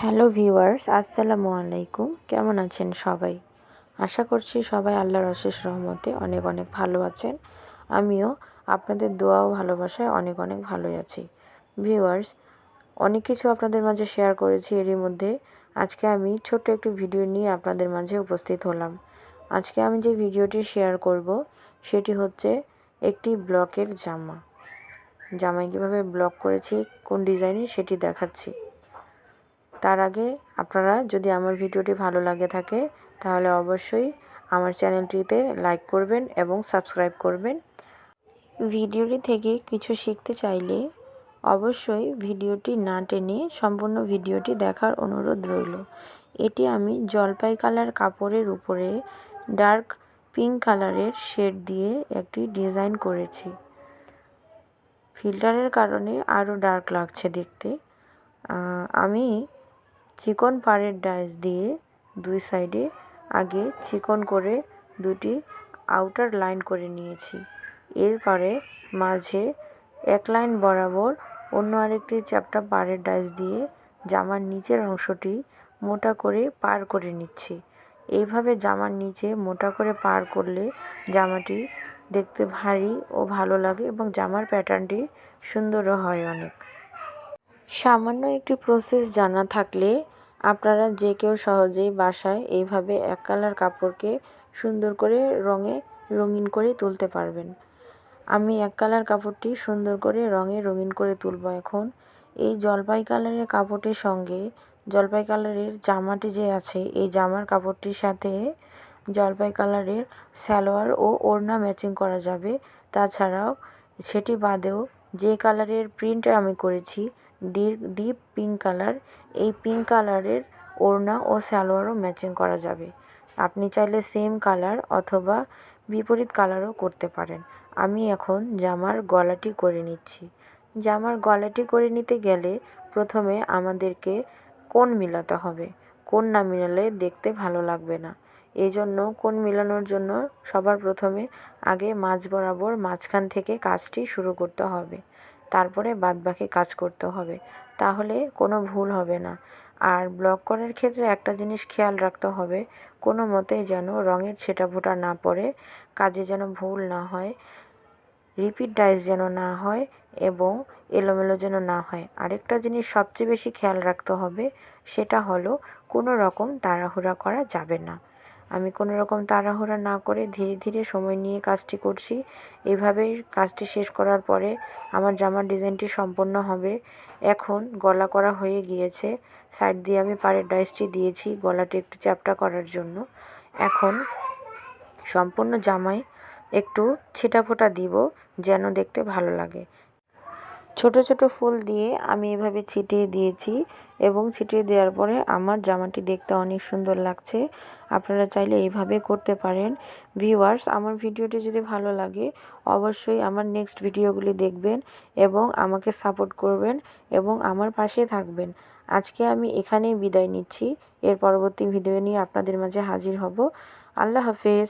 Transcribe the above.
Hello viewers, আসসালামু আলাইকুম। কেমন আছেন সবাই? আশা করছি সবাই আল্লাহর অশেষ রহমতে অনেক অনেক ভালো আছেন। আমিও আপনাদের দোয়া ও ভালোবাসায় অনেক অনেক ভালোই আছি। ভিউয়ার্স, অনেক কিছু আপনাদের মাঝে শেয়ার করেছি এরই মধ্যে। আজকে আমি ছোট্ট একটি ভিডিও নিয়ে আপনাদের মাঝে উপস্থিত হলাম। আজকে আমি যে ভিডিওটি শেয়ার করব, সেটি হচ্ছে একটি ব্লকের জামা। জামাই কীভাবে ব্লক করেছি, কোন ডিজাইনে সেটি দেখাচ্ছি। তার আগে আপনারা যদি আমার ভিডিওটি ভালো লাগে থাকে, তাহলে অবশ্যই আমার চ্যানেলটিতে লাইক করবেন এবং সাবস্ক্রাইব করবেন। ভিডিওটি থেকে কিছু শিখতে চাইলে অবশ্যই ভিডিওটি না টেনে সম্পূর্ণ ভিডিওটি দেখার অনুরোধ রইল। এটি আমি জলপাই কালার কাপড়ের উপরে ডার্ক পিঙ্ক কালারের শেড দিয়ে একটি ডিজাইন করেছি। ফিল্টারের কারণে আরও ডার্ক লাগছে দেখতে। আমি চিকন পাড়ের ডাইস দিয়ে দুই সাইডে আগে চিকন করে দুটি আউটার লাইন করে নিয়েছি। এরপরে মাঝে এক লাইন বরাবর অন্য আরেকটি চ্যাপটা পাড়ের ডাইস দিয়ে জামার নিচের অংশটি মোটা করে পার করে নিচ্ছি। এইভাবে জামার নিচে মোটা করে পার করলে জামাটি দেখতে ভারী ও ভালো লাগে এবং জামার প্যাটার্নটি সুন্দরও হয় অনেক। সামান্য একটি প্রসেস জানা থাকলে আপনারা যে কেউ সহজেই বাসায় এইভাবে এক কালার কাপড়কে সুন্দর করে রঙে রঙিন করে তুলতে পারবেন। আমি এক কালার কাপড়টি সুন্দর করে রঙে রঙিন করে তুলব এখন। এই জলপাই কালারের কাপড়টির সঙ্গে জলপাই কালারের জামাটি যে আছে, এই জামার কাপড়টির সাথে জলপাই কালারের সালোয়ার ও ওড়না ম্যাচিং করা যাবে। তাছাড়াও সেটি বাদেও যে কালারের প্রিন্ট আমি করেছি ডিপ ডিপ পিঙ্ক কালার, এই পিঙ্ক কালারের ওড়না ও সালোয়ারও ম্যাচিং করা যাবে। আপনি চাইলে সেম কালার অথবা বিপরীত কালারও করতে পারেন। আমি এখন জামার গলাটি করে নিচ্ছি। জামার গলাটি করে নিতে গেলে প্রথমে আমাদেরকে কোন মিলাতে হবে। কোন না মিলালে দেখতে ভালো লাগবে না। এই জন্য কোন মিলানোর জন্য সবার প্রথমে আগে মাঝ বরাবর মাঝখান থেকে কাজটি শুরু করতে হবে। তারপরে বাদবাকি কাজ করতে হবে। তাহলে কোনো ভুল হবে না। আর ব্লক করার ক্ষেত্রে একটা জিনিস খেয়াল রাখতে হবে, কোনো মতেই যেন রঙের ছেটাফোটা না পড়ে, কাজে যেন ভুল না হয়, রিপিট ডাইস যেন না হয় এবং এলোমেলো যেন না হয়। আরেকটা জিনিস সবচেয়ে বেশি খেয়াল রাখতে হবে, সেটা হলো কোনো রকম তাড়াহুড়া করা যাবে না। আমি কোনো রকম তাড়াহুড়া না করে ধীরে ধীরে সময় নিয়ে কাজটি করছি। এভাবেই কাজটি শেষ করার পরে আমার জামার ডিজাইনটি সম্পন্ন হবে। এখন গলা করা হয়ে গিয়েছে। সাইড দিয়ে আমি পাড়ের ডাইসটি দিয়েছি গলাটি একটু চ্যাপটা করার জন্য। এখন সম্পূর্ণ জামায় একটু ছিটাফোটা দিব যেন দেখতে ভালো লাগে। ছোট ছোট ফুল দিয়ে আমি এভাবে ছিটিয়ে দিয়েছি এবং ছিটিয়ে দেওয়ার পরে আমার জামাটি দেখতে অনেক সুন্দর লাগছে। আপনারা চাইলে এইভাবে করতে পারেন। ভিউয়ার্স, আমার ভিডিওটি যদি ভালো লাগে, অবশ্যই আমার নেক্সট ভিডিওগুলি দেখবেন এবং আমাকে সাপোর্ট করবেন এবং আমার পাশে থাকবেন। আজকে আমি এখানেই বিদায় নিচ্ছি। এর পরবর্তী ভিডিও নিয়ে আপনাদের মাঝে হাজির হব। আল্লাহ হাফেজ